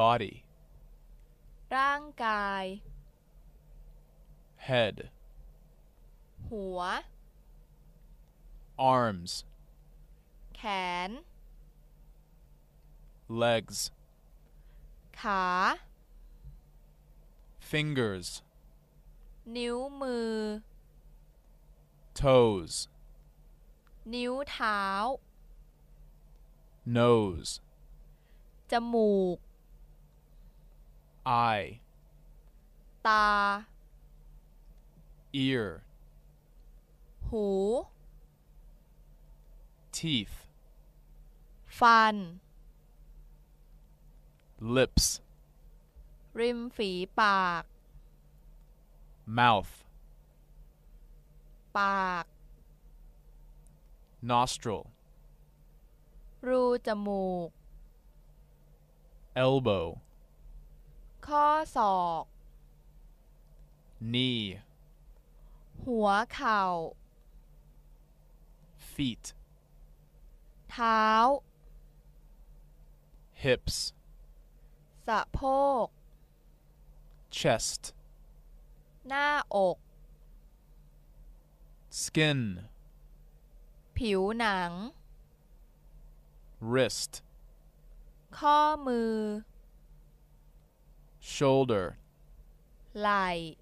body ร่างกาย head หัว arms แขน legs ขา fingers นิ้วมือ toes นิ้วเท้า nose จมูก eye ตา ear หู teeth ฟัน lips ริมฝีปาก mouth ปาก nostril รูจมูก elbow ข้อศอก knee หัวเข่า feet เท้า hips สะโพก chest หน้าอก skin ผิวหนัง wrist ข้อมือ shoulder. Lie.